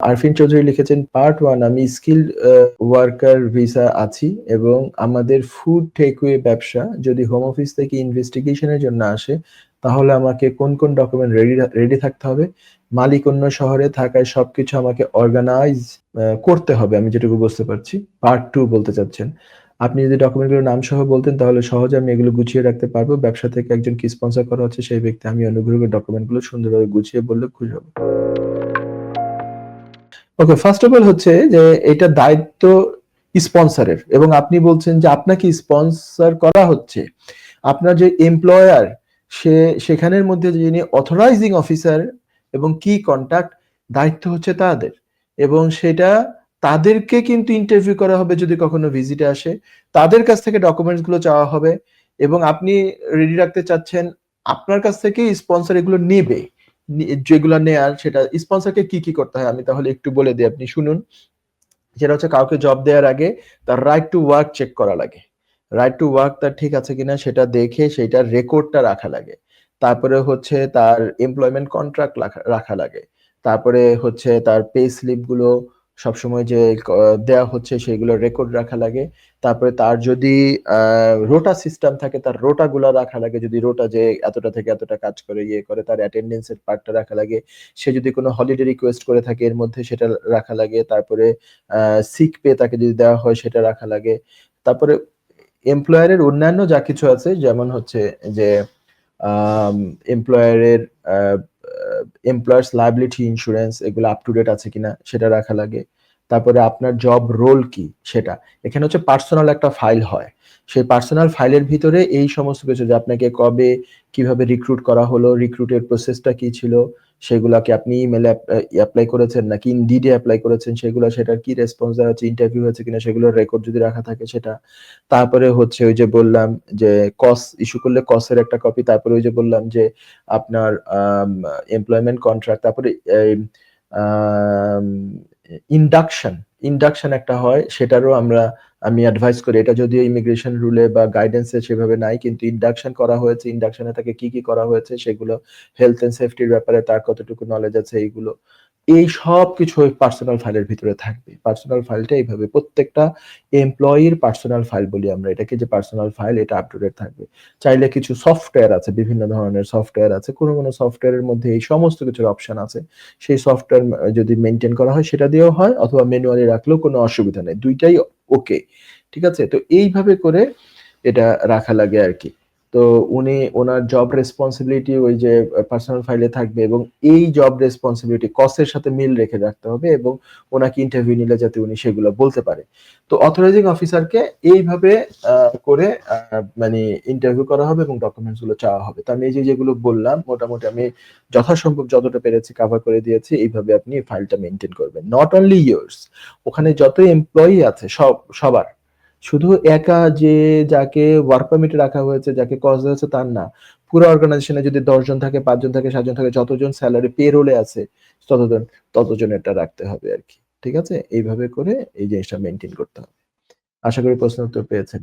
আরফিন চৌধুরী লিখেছেন part one আমি skill worker visa আছি এবং আমাদের ফুড টেকওয়ে ব্যবসা যদি হোম অফিস থেকে ইনভেস্টিগেশনের জন্য আসে, তাহলে আমাকে কোন কোন ডকুমেন্ট রেডি রেডি থাকতে হবে? মালিক অন্য শহরে থাকায় সবকিছু আমাকে অর্গানাইজ করতে হবে। আমি যেটুকু বুঝতে পারছি। পার্ট টু বলতে চাচ্ছেন। আপনি যদি ডকুমেন্টগুলোর নাম সহ বলতেন, তাহলে সহজে আমি এগুলো গুছিয়ে রাখতে পারব। ব্যবসা থেকে একজন কি স্পন্সর করা হচ্ছে সেই ব্যক্তি, আমি অনুগ্রহ করে ডকুমেন্টগুলো সুন্দরভাবে গুছিয়ে বললে খুশি হব। ওকে ফার্স্ট অফ অল হচ্ছে যে এটা দায়িত্ব স্পন্সরের এবং আপনি বলছেন যে আপনাকে স্পন্সর করা হচ্ছে। আপনার যে এমপ্লয়ার সে সেখানের মধ্যে যিনি অথরাইজিং অফিসার এবং কি কন্টাক্ট দায়িত্ব হচ্ছে তাদের। এবং সেটা তাদেরকে কিন্তু ইন্টারভিউ করা হবে যদি কখনো ভিজিটে আসে। তাদের কাছ থেকে ডকুমেন্টসগুলো চাওয়া হবে এবং আপনি রেডি রাখতে চাচ্ছেন, আপনার কাছ থেকে স্পন্সর এগুলো নেবে। যেগুলো নেয়ার সেটা স্পন্সরকে কি কি করতে হয় আমি তাহলে একটু বলে দিই, আপনি শুনুন। যেটা হচ্ছে কাউকে জব দেওয়ার আগে তার রাইট টু ওয়ার্ক চেক করা লাগে। রাইট টু ওয়ার্ক তার ঠিক আছে কিনা সেটা দেখে সেটার রেকর্ডটা রাখা লাগে। তারপরে হচ্ছে তার এমপ্লয়মেন্ট কন্ট্রাক্ট রাখা লাগে। তারপরে হচ্ছে তার পে স্লিপগুলো সবসময় যে দেয়া হচ্ছে সেগুলো রেকর্ড রাখা লাগে। তারপরে তার যদি রোটা সিস্টেম থাকে, তার রোটা গুলা রাখা লাগে। যদি রোটা যে এতটা থেকে এতটা কাজ করে ইয়ে করে, তার অ্যাটেন্ডেন্সের পার্টটা রাখা লাগে। সে যদি কোনো হলিডে রিকোয়েস্ট করে থাকে, এর মধ্যে সেটা রাখা লাগে। তারপরে সিক পে তাকে যদি দেওয়া হয়, সেটা রাখা লাগে। তারপরে এমপ্লয়ারের অন্যান্য যা কিছু আছে, যেমন হচ্ছে যে এমপ্লয়ারের এমপ্লয়ার্স লাইবিলিটি ইন্স্যুরেন্স এগুলো আপ টু ডেট আছে কিনা সেটা রাখা লাগে। তারপরে আপনার জব রোল কি সেটা। এখানে হচ্ছে পার্সোনাল একটা ফাইল হয়। সেই পার্সোনাল ফাইলের ভিতরে এই সমস্ত কিছু যে আপনাকে কবে কীভাবে রিক্রুট করা হলো রিক্রুটের প্রসেসটা কি ছিল, সেগুলাকে আপনি ইমেলে অ্যাপ্লাই করেছেন নাকি ইনডিডে অ্যাপ্লাই করেছেন, সেগুলো, সেটার কি রেসপন্স দেওয়া হচ্ছে ইন্টারভিউ হয়েছে কিনা, সেগুলোর রেকর্ড যদি রাখা থাকে সেটা। তারপরে হচ্ছে ওই যে বললাম যে কস ইস্যু করলে কসের একটা কপি তারপরে ওই যে বললাম যে আপনার এমপ্লয়মেন্ট কন্ট্রাক্ট তারপরে ইন্ডাকশন ইন্ডাকশন একটা হয়, সেটারও আমরা, আমি অ্যাডভাইস করি। এটা যদিও ইমিগ্রেশন রুলে বা গাইডেন্সে সেভাবে নাই, কিন্তু ইন্ডাকশন করা হয়েছে ইন্ডাকশনে তাকে কি কি করা হয়েছে, সেগুলো হেলথ এন্ড সেফটির ব্যাপারে তার কতটুকু নলেজ আছে, এইগুলো এই সব কিছু ওই পার্সোনাল ফাইলের ভিতরে থাকবে। পার্সোনাল ফাইলটা এইভাবে প্রত্যেকটা এমপ্লয়ির পার্সোনাল ফাইল বলি আমরা এটাকে, যে পার্সোনাল ফাইল এটা আপ টু ডেট থাকবে। চাইলে কিছু সফটওয়্যার আছে, বিভিন্ন ধরনের সফটওয়্যার আছে, কোনো কোনো সফটওয়্যারের মধ্যে এই সমস্ত কিছুর অপশন আছে। সেই সফটওয়্যার যদি মেনটেন করা হয়, সেটা দিয়েও হয়, অথবা ম্যানুয়ালি রাখলেও কোনো অসুবিধা নেই। দুইটাই ওকে ঠিক আছে? তো এইভাবে করে এটা রাখা লাগে আর কি। তো উনি ওনার জব রেসপন্সিবিলিটি ওই যে পার্সোনাল ফাইলে থাকবে এবং এই জব রেসপন্সিবিলিটি কসের সাথে মিল রেখে রাখতে হবে এবং ওনাকে ইন্টারভিউ নিলে যাতে উনি সেগুলো বলতে পারে। তো অথরাইজিং অফিসারকে এইভাবে করে মানে ইন্টারভিউ করা হবে এবং ডকুমেন্টসগুলো চাওয়া হবে। তো আমি এই যে যেগুলো বললাম, মোটামুটি আমি যথাসম্ভব যতটা পেরেছি কভার করে দিয়েছি, এইভাবে আপনি ফাইলটা মেনটেন করবেন। নট অনলি ইয়ার্স ওখানে যত এমপ্লয়ি আছে, সব, সবার শুধু একা যে যাকে ওয়ার্ক পারমিটে রাখা হয়েছে, যাকে কজ হয়েছে, তার না। পুরো অর্গানাইজেশনে যদি দশজন থাকে পাঁচজন থাকে সাতজন থাকে, যতজন স্যালারি পে রোলে আছে, ততজন ততজন এটা রাখতে হবে আর কি। ঠিক আছে? এইভাবে করে এই জিনিসটা মেনটেন করতে হবে। আশা করি প্রশ্ন উত্তর পেয়েছেন।